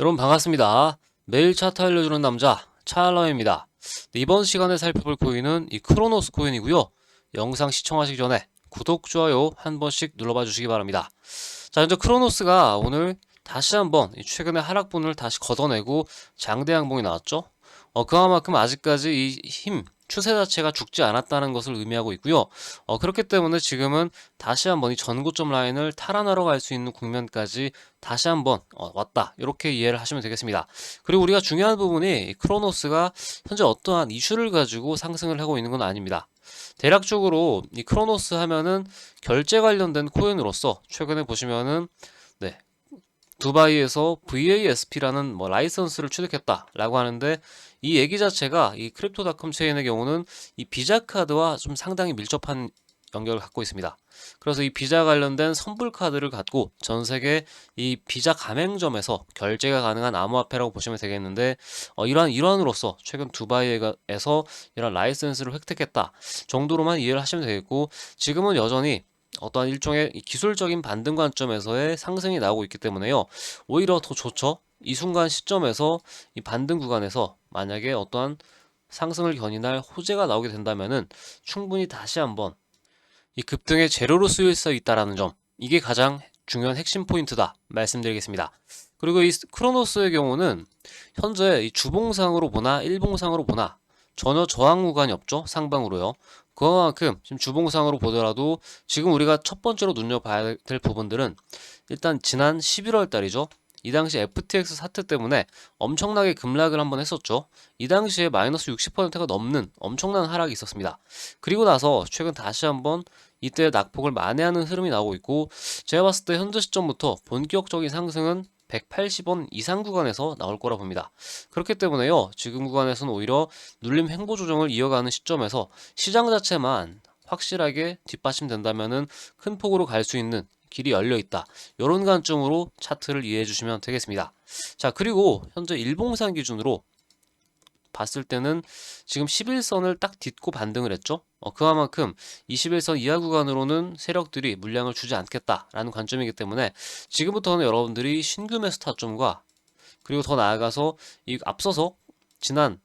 여러분 반갑습니다. 매일 차트 알려주는 남자 차알러입니다. 이번 시간에 살펴볼 코인은 이 크로노스 코인이고요. 영상 시청하시기 전에 구독, 좋아요 한 번씩 눌러봐 주시기 바랍니다. 자, 현재 크로노스가 오늘 다시 한번 이 최근의 하락분을 다시 걷어내고 장대 양봉이 나왔죠. 어, 그만큼 아직까지 이 힘, 추세 자체가 죽지 않았다는 것을 의미하고 있고요. 어, 그렇기 때문에 지금은 다시 한번 이 전고점 라인을 탈환하러 갈 수 있는 국면까지 다시 한번 어, 왔다. 이렇게 이해를 하시면 되겠습니다. 그리고 우리가 중요한 부분이 이 크로노스가 현재 어떠한 이슈를 가지고 상승을 하고 있는 건 아닙니다. 대략적으로 이 크로노스 하면은 결제 관련된 코인으로서 최근에 보시면은 네. 두바이에서 VASP라는 뭐 라이선스를 취득했다라고 하는데 이 얘기 자체가 이 크립토닷컴 체인의 경우는 이 비자 카드와 좀 상당히 밀접한 연결을 갖고 있습니다. 그래서 이 비자 관련된 선불 카드를 갖고 전 세계 이 비자 가맹점에서 결제가 가능한 암호화폐라고 보시면 되겠는데 어, 이러한 일환으로서 최근 두바이에서 이런 라이센스를 획득했다 정도로만 이해를 하시면 되겠고 지금은 여전히 어떠한 일종의 이 기술적인 반등 관점에서의 상승이 나오고 있기 때문에요. 오히려 더 좋죠. 이 순간 시점에서 이 반등 구간에서 만약에 어떠한 상승을 견인할 호재가 나오게 된다면은 충분히 다시 한번 이 급등의 재료로 쓰일 수 있다라는 점 이게 가장 중요한 핵심 포인트다 말씀드리겠습니다. 그리고 이 크로노스의 경우는 현재 이 주봉상으로 보나 일봉상으로 보나 전혀 저항 구간이 없죠 상방으로요. 그만큼 지금 주봉상으로 보더라도 지금 우리가 첫 번째로 눈여봐야 될 부분들은 일단 지난 11월 달이죠. 이 당시 FTX 사태 때문에 엄청나게 급락을 한번 했었죠. 이 당시에 마이너스 60%가 넘는 엄청난 하락이 있었습니다. 그리고 나서 최근 다시 한번 이때 낙폭을 만회하는 흐름이 나오고 있고 제가 봤을 때 현재 시점부터 본격적인 상승은 180원 이상 구간에서 나올 거라 봅니다. 그렇기 때문에요. 지금 구간에서는 오히려 눌림 횡보 조정을 이어가는 시점에서 시장 자체만 확실하게 뒷받침된다면은 큰 폭으로 갈 수 있는 길이 열려 있다. 이런 관점으로 차트를 이해해 주시면 되겠습니다. 자, 그리고 현재 일봉상 기준으로 봤을 때는 지금 11선을 딱 딛고 반등을 했죠. 어, 그만큼 21선 이하 구간으로는 세력들이 물량을 주지 않겠다라는 관점이기 때문에 지금부터는 여러분들이 신규 매수 타점과 그리고 더 나아가서 이 앞서서 지난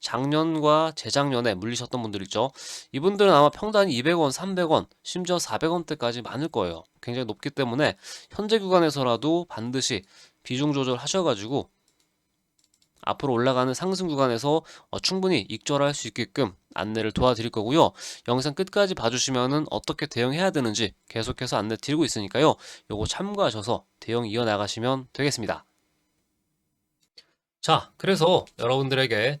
작년과 재작년에 물리셨던 분들 있죠. 이분들은 아마 평단이 200원, 300원, 심지어 400원대까지 많을 거예요. 굉장히 높기 때문에 현재 구간에서라도 반드시 비중 조절하셔가지고 앞으로 올라가는 상승 구간에서 어, 충분히 익절할 수 있게끔 안내를 도와드릴 거고요. 영상 끝까지 봐주시면은 어떻게 대응해야 되는지 계속해서 안내 드리고 있으니까요. 요거 참고하셔서 대응 이어나가시면 되겠습니다. 자, 그래서 여러분들에게